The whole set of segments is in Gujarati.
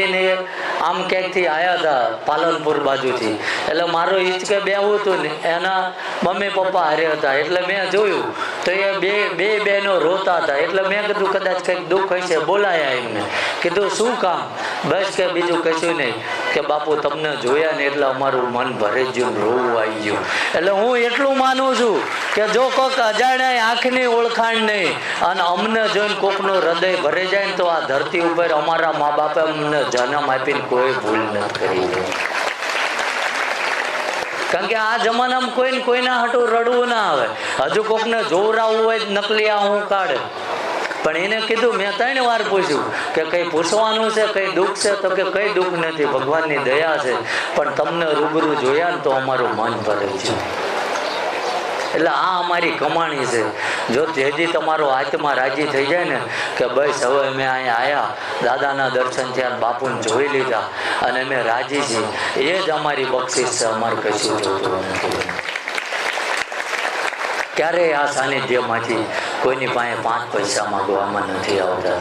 શાંતિને આમ ક્યાંકથી આવ્યા હતા પાલનપુર બાજુથી. એટલે મારો હિંચકે બેહવું હતું ને એના મમ્મી પપ્પા હારે હતા. એટલે મેં જોયું તો એ બે બે બહેનો રોતા હતા. એટલે મેં કીધું, કદાચ કંઈક દુઃખ હશે. બોલાયા એમને. કીધું, શું કામ? બસ કે બીજું કશું નહીં. કે બાપુ, તમને જોયા ને એટલે અમારું મન ભરે ગયું રોવું આવી ગયું. એટલે હું એટલું માનું છું કે જો કોક અજાણ્યા આંખની ઓળખાણ નહીં અને અમને જોઈને કોકનું હૃદય ભરે જાય ને તો આ ધરતી ઉપર અમારા મા બાપે અમને જન્મ આપીને કોઈ ભૂલ નથી કરી. કારણ કે આ જમાનામાં કોઈને કોઈના હાટું રડવું ના આવે. હજુ કોકને જોવરાવવું હોય નકલી આ હું કાઢે. પણ એને કીધું, મેં ત્રણ વાર પૂછ્યું કે કઈ પૂછવાનું છે, કઈ દુઃખ છે? તો કે કઈ દુઃખ નથી, ભગવાનની દયા છે. પણ તમને રૂબરૂ જોયા ને તો અમારું મન ભરે છે. એટલે આ અમારી કમાણી છે. જો જેથી તમારો આત્મા રાજી થઈ જાય ને, કે બસ હવે અમે અહીંયા આવ્યા દાદાના દર્શન થયા, બાપુને જોઈ લીધા, અને અમે રાજી છીએ. એ જ અમારી બક્ષિસ છે અમારે કશું જોતું આ સાનિધ્યમાંથી કોઈની પાસે પાંચ પૈસા માગવામાં નથી આવતા?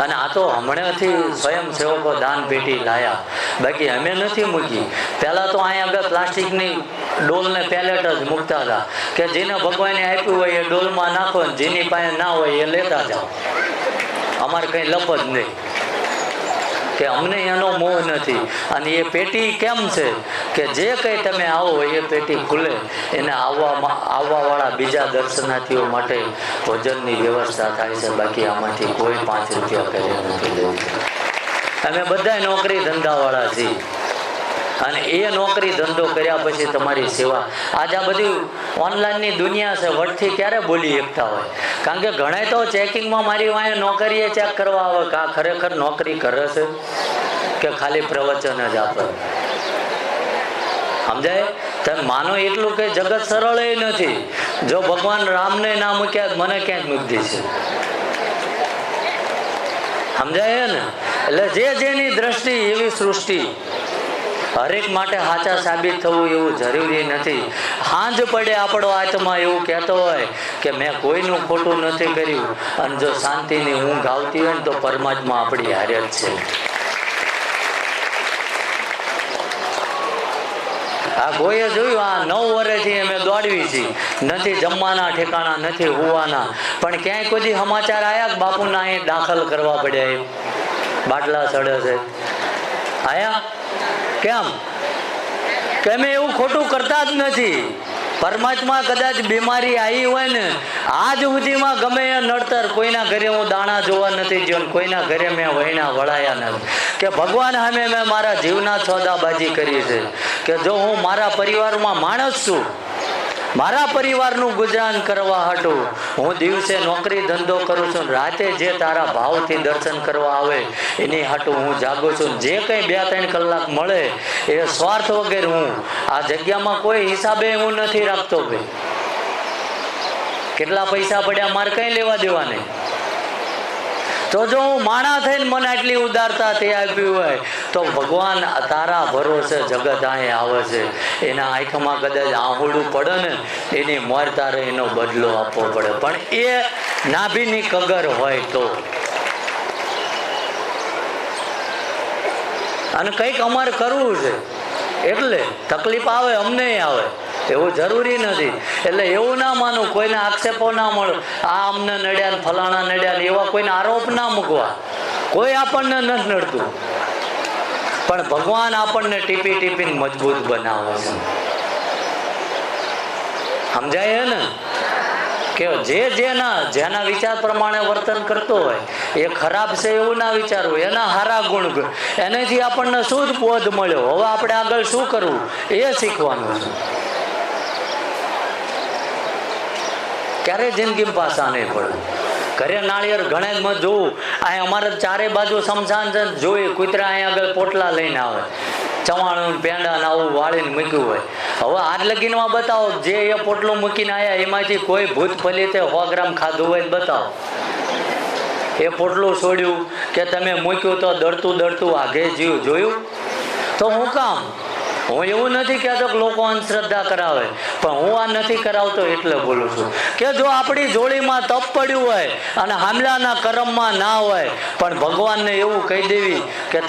અને આ તો હમણાંથી સ્વયંસેવકો દાન પેટી લાયા. બાકી અમે નથી મૂકી. પહેલાં તો અહીંયા આગળ પ્લાસ્ટિકની ડોલને પેલેટ જ મૂકતા હતા. કે જેને ભગવાને આપ્યું હોય એ ડોલમાં નાખો જેની પાસે ના હોય એ લેતા જાઓ. અમારે કંઈ લપ જ નહીં. કે અમને એનો મોહ નથી. અને એ પેટી કેમ છે? કે જે કંઈ તમે આવો એ પેટી ખુલે. એને આવવા આવવાવાળા બીજા દર્શનાર્થીઓ માટે ભોજનની વ્યવસ્થા થાય છે. બાકી આમાંથી કોઈ પાંચ રૂપિયા કરી નથી. અમે બધા નોકરી ધંધાવાળા છીએ. અને એ નોકરી ધંધો કર્યા પછી તમારી સેવા. આજે આ બધી ઓનલાઈનની દુનિયા છે, વટથી ક્યારે બોલી એકતા હોય? કારણ કે ઘણા તો ચેકિંગમાં મારી વાંહે નોકરીએ ચેક કરવા આવે કે આ ખરેખર નોકરી કરે છે કે ખાલી પ્રવચન જ આપે? સમજાય? તમે માનો એટલું કે જગત સરળ નથી. જો ભગવાન રામને ના મૂક્યા મને ક્યાંક મૂકી છે? સમજાય ને? એટલે જે જેની દ્રષ્ટિ એવી સૃષ્ટિ હરેક માટે સાચા સાબિત થવું એવું જરૂરી નથી. હાંજ પડે આપણો આત્મા એવું કહેતો હોય કે મેં કોઈનું ખોટું નથી કર્યું. અને જો શાંતિની ઊંઘ આવતી હોય ને તો પરમાત્મા આપણી હારે છે. આ કોઈએ જોયું, આ નવ વર્ષથી અમે દોડવી છીએ. નથી જમવાના ઠેકાણા, નથી હોવાના. પણ ક્યાંય કોઈ સમાચાર આવ્યા બાપુના અહીં દાખલ કરવા પડ્યા બાટલા સડે છે. આયા? કેમ? કે અમે એવું ખોટું કરતા જ નથી. પરમાત્મા કદાચ બીમારી આવી હોય ને, આજ સુધીમાં ગમે એ નડતર કોઈના ઘરે હું દાણા જોવા નથી જીવન કોઈના ઘરે મેં વહીણા વળાયા નથી. કે ભગવાન સામે મેં મારા જીવના સોદાબાજી કરી છે. કે જો હું મારા પરિવારમાં માણસ છું મારા પરિવારનું ગુજરાન કરવા હાટું હું દિવસે નોકરી ધંધો કરું છું રાતે જે તારા ભાવથી દર્શન કરવા આવે, એની હાટું હું જાગું છું જે કંઈ બે ત્રણ કલાક મળે, એ સ્વાર્થ વગેરે હું આ જગ્યામાં કોઈ હિસાબે હું નથી રાખતો ભાઈ. કેટલા પૈસા પડ્યા મારે કંઈ લેવા દેવા નહીં તો જો હું માણા થઈને મને આટલી ઉદારતા તે આપી હોય, તો ભગવાન તારા ભરોસે જગત અહીં આવે છે. એના આંખમાં કદાચ આહુડું પડે ને, એની મોર તારે એનો બદલો આપવો પડે. પણ એ નાભીની કગર હોય તો. અને કંઈક અમારે કરવું છે. એટલે તકલીફ આવે, અમને આવે. એવું જરૂરી નથી. એટલે એવું ના માનું, કોઈને આક્ષેપો ના મળે. આ અમને નડ્યા ને ફલાણા નડ્યા ને એવા કોઈને આરોપ ના મૂકવા. કોઈ આપણને નથી નડતું. પણ ભગવાન આપણને ટીપી ટીપીને મજબૂત બનાવે છે. સમજાય ને? કે જે જેના જેના વિચાર પ્રમાણે વર્તન કરતો હોય, એ ખરાબ છે એવું ના વિચારવું. એના હારા ગુણ એનાથી આપણને શું જ બોધ મળ્યો. હવે આપણે આગળ શું કરવું? એ શીખવાનું છે. ક્યારે જિંદગી પાછા નહીં પડે? ઘરે નાળિયેર ઘણે જ મત જોવું. અહીંયા અમારે ચારે બાજુ સમસાન છે જોઈએ કૂતરા અહીંયા આગળ પોટલા લઈને આવે. ચવાણું, પેંડા ને આવું વાળીને મૂક્યું હોય. હવે આજ લગીનમાં બતાવો, જે એ પોટલું મૂકીને આવ્યા એમાંથી કોઈ ભૂત ફલિતે સો ગ્રામ ખાધું હોય બતાવો. એ પોટલું છોડ્યું કે તમે મૂક્યું તો દડતું દડતું આઘે જીવ જોયું? તો હું કામ? હું એવું નથી કહેતો કે લોકો અંધશ્રદ્ધા કરાવે, પણ હું આ નથી કરાવતો એટલે બોલું છું. કે જો આપણી જોડીમાં તપ પડ્યું હોય અને હામલાના કરમમાં ના હોય, પણ ભગવાનને એવું કહી દેવી કે